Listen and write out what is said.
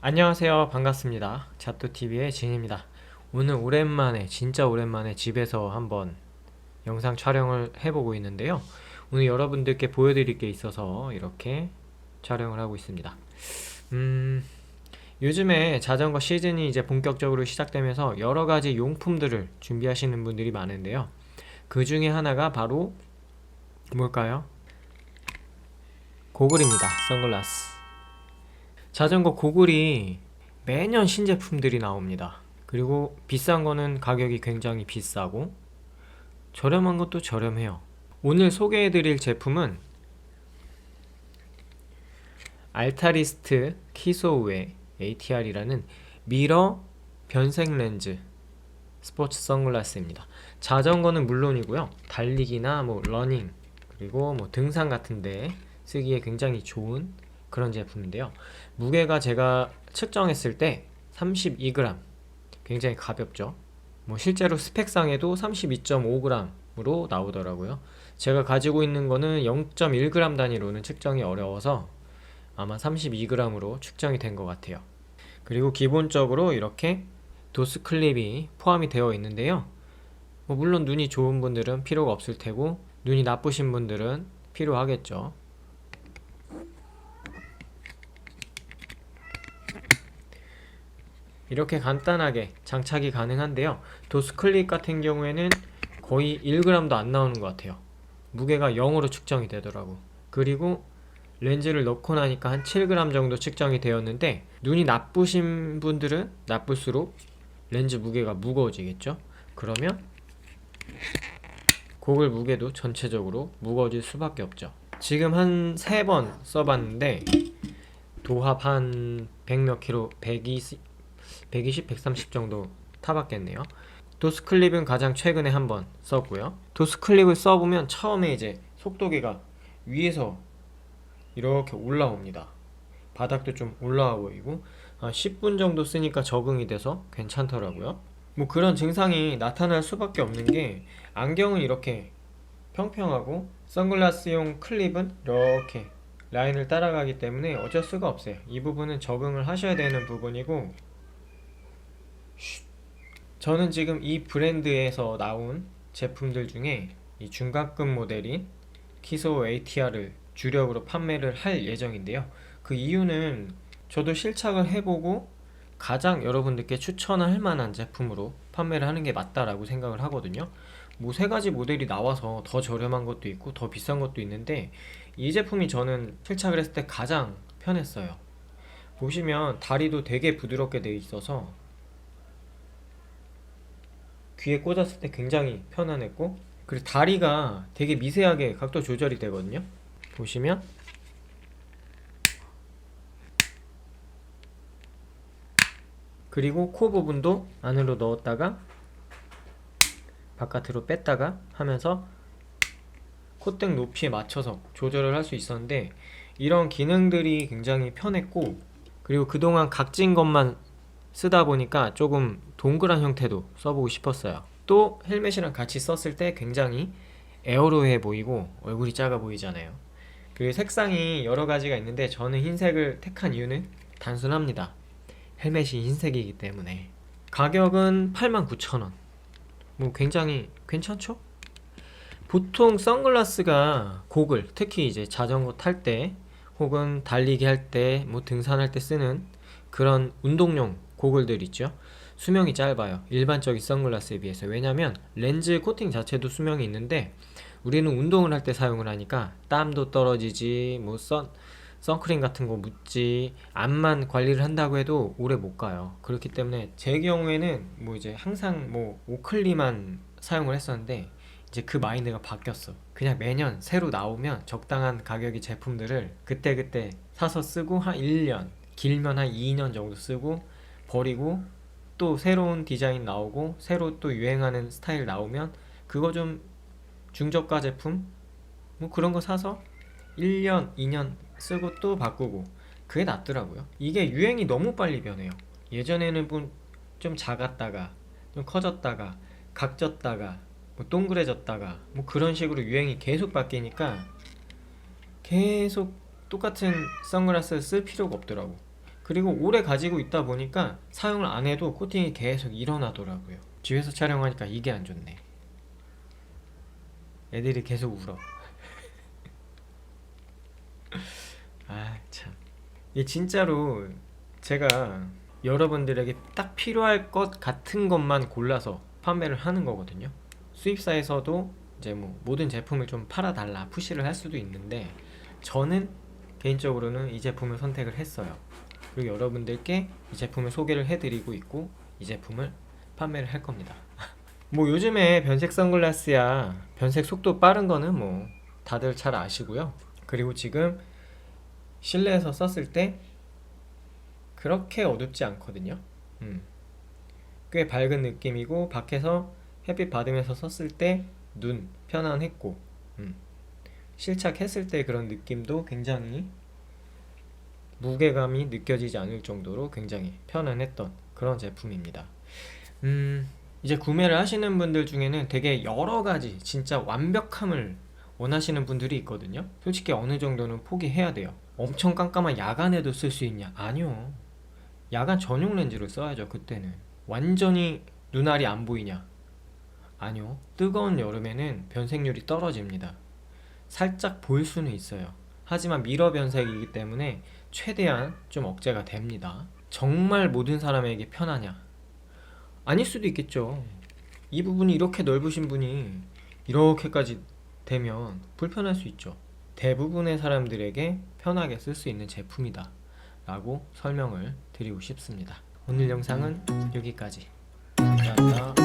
안녕하세요. 반갑습니다. 자토TV의 진입니다. 오늘 오랜만에, 진짜 오랜만에 집에서 한번 영상 촬영을 해보고 있는데요. 오늘 여러분들께 보여드릴 게 있어서 이렇게 촬영을 하고 있습니다. 음, 요즘에 자전거 시즌이 이제 본격적으로 시작되면서 여러 가지 용품들을 준비하시는 분들이 많은데요. 그 중에 하나가 바로 뭘까요? 고글입니다. 선글라스. 자전거 고글이 매년 신제품들이 나옵니다. 그리고 비싼 거는 가격이 굉장히 비싸고 저렴한 것도 저렴해요. 오늘 소개해드릴 제품은 알타리스트 키소우의 ATR이라는 미러 변색 렌즈 스포츠 선글라스입니다. 자전거는 물론이고요. 달리기나 뭐 러닝 그리고 뭐 등산 같은데 쓰기에 굉장히 좋은 그런 제품인데요. 무게가 제가 측정했을 때 32g. 굉장히 가볍죠. 뭐 실제로 스펙상에도 32.5g으로 나오더라고요. 제가 가지고 있는 거는 0.1g 단위로는 측정이 어려워서 아마 32g으로 측정이 된 것 같아요. 그리고 기본적으로 이렇게 도스 클립이 포함이 되어 있는데요. 뭐 물론 눈이 좋은 분들은 필요가 없을 테고 눈이 나쁘신 분들은 필요하겠죠. 이렇게 간단하게 장착이 가능한데요. 도스클립 같은 경우에는 거의 1g도 안 나오는 것 같아요. 무게가 0으로 측정이 되더라고. 그리고 렌즈를 넣고 나니까 한 7g 정도 측정이 되었는데 눈이 나쁘신 분들은 나쁠수록 렌즈 무게가 무거워지겠죠. 그러면 고글 무게도 전체적으로 무거워질 수밖에 없죠. 지금 한 3번 써봤는데 도합 한 100 몇 킬로 120 120, 130 정도 타봤겠네요. 도스클립은 가장 최근에 한 번 썼고요. 도스클립을 써보면 처음에 이제 속도계가 위에서 이렇게 올라옵니다. 바닥도 좀 올라와 보이고 한 10분 정도 쓰니까 적응이 돼서 괜찮더라고요. 뭐 그런 증상이 나타날 수밖에 없는 게 안경은 이렇게 평평하고 선글라스용 클립은 이렇게 라인을 따라가기 때문에 어쩔 수가 없어요. 이 부분은 적응을 하셔야 되는 부분이고 저는 지금 이 브랜드에서 나온 제품들 중에 이 중간급 모델인 키소 ATR을 주력으로 판매를 할 예정인데요. 그 이유는 저도 실착을 해보고 가장 여러분들께 추천할 만한 제품으로 판매를 하는 게 맞다라고 생각을 하거든요. 뭐 세 가지 모델이 나와서 더 저렴한 것도 있고 더 비싼 것도 있는데 이 제품이 저는 실착을 했을 때 가장 편했어요. 보시면 다리도 되게 부드럽게 되어 있어서 귀에 꽂았을 때 굉장히 편안했고 그리고 다리가 되게 미세하게 각도 조절이 되거든요 보시면 그리고 코 부분도 안으로 넣었다가 바깥으로 뺐다가 하면서 콧등 높이에 맞춰서 조절을 할 수 있었는데 이런 기능들이 굉장히 편했고 그리고 그동안 각진 것만 쓰다 보니까 조금 동그란 형태도 써보고 싶었어요. 또 헬멧이랑 같이 썼을 때 굉장히 에어로해 보이고 얼굴이 작아 보이잖아요. 그 색상이 여러 가지가 있는데 저는 흰색을 택한 이유는 단순합니다. 헬멧이 흰색이기 때문에 가격은 89,000원. 뭐 굉장히 괜찮죠? 보통 선글라스가 고글, 특히 이제 자전거 탈 때 혹은 달리기 할 때, 뭐 등산할 때 쓰는 그런 운동용 고글들 있죠. 수명이 짧아요. 일반적인 선글라스에 비해서. 왜냐면 렌즈 코팅 자체도 수명이 있는데 우리는 운동을 할 때 사용을 하니까 땀도 떨어지지, 뭐 선, 선크림 같은 거 묻지, 앞만 관리를 한다고 해도 오래 못 가요. 그렇기 때문에 제 경우에는 뭐 이제 항상 뭐 오클리만 사용을 했었는데 이제 그 마인드가 바뀌었어. 그냥 매년 새로 나오면 적당한 가격의 제품들을 그때그때 사서 쓰고 한 1년, 길면 한 2년 정도 쓰고 버리고 또 새로운 디자인 나오고 새로 또 유행하는 스타일 나오면 그거 좀 중저가 제품 뭐 그런 거 사서 1년, 2년 쓰고 또 바꾸고 그게 낫더라고요. 이게 유행이 너무 빨리 변해요. 예전에는 좀 작았다가 좀 커졌다가 각졌다가 뭐 동그래졌다가 뭐 그런 식으로 유행이 계속 바뀌니까 계속 똑같은 선글라스를 쓸 필요가 없더라고. 그리고 오래 가지고 있다 보니까 사용을 안 해도 코팅이 계속 일어나더라고요. 집에서 촬영하니까 이게 안 좋네. 애들이 계속 울어. 아, 참. 이 진짜로 제가 여러분들에게 딱 필요할 것 같은 것만 골라서 판매를 하는 거거든요. 수입사에서도 이제 뭐 모든 제품을 좀 팔아달라 푸시를 할 수도 있는데 저는 개인적으로는 이 제품을 선택을 했어요. 그리고 여러분들께 이 제품을 소개를 해드리고 있고 이 제품을 판매를 할 겁니다. 뭐 요즘에 변색 선글라스야 변색 속도 빠른 거는 뭐 다들 잘 아시고요. 그리고 지금 실내에서 썼을 때 그렇게 어둡지 않거든요. 음. 꽤 밝은 느낌이고 밖에서 햇빛 받으면서 썼을 때 눈 편안했고 음. 실착했을 때 그런 느낌도 굉장히 무게감이 느껴지지 않을 정도로 굉장히 편안했던 그런 제품입니다. 음, 이제 구매를 하시는 분들 중에는 되게 여러 가지 진짜 완벽함을 원하시는 분들이 있거든요. 솔직히 어느 정도는 포기해야 돼요. 엄청 깜깜한 야간에도 쓸 수 있냐? 아니요. 야간 전용 렌즈를 써야죠, 그때는. 완전히 눈알이 안 보이냐? 아니요. 뜨거운 여름에는 변색률이 떨어집니다. 살짝 보일 수는 있어요. 하지만 미러 변색이기 때문에 최대한 좀 억제가 됩니다. 정말 모든 사람에게 편하냐? 아닐 수도 있겠죠. 이 부분이 이렇게 넓으신 분이 이렇게까지 되면 불편할 수 있죠. 대부분의 사람들에게 편하게 쓸 수 있는 제품이다. 라고 설명을 드리고 싶습니다. 오늘 영상은 여기까지. 감사합니다.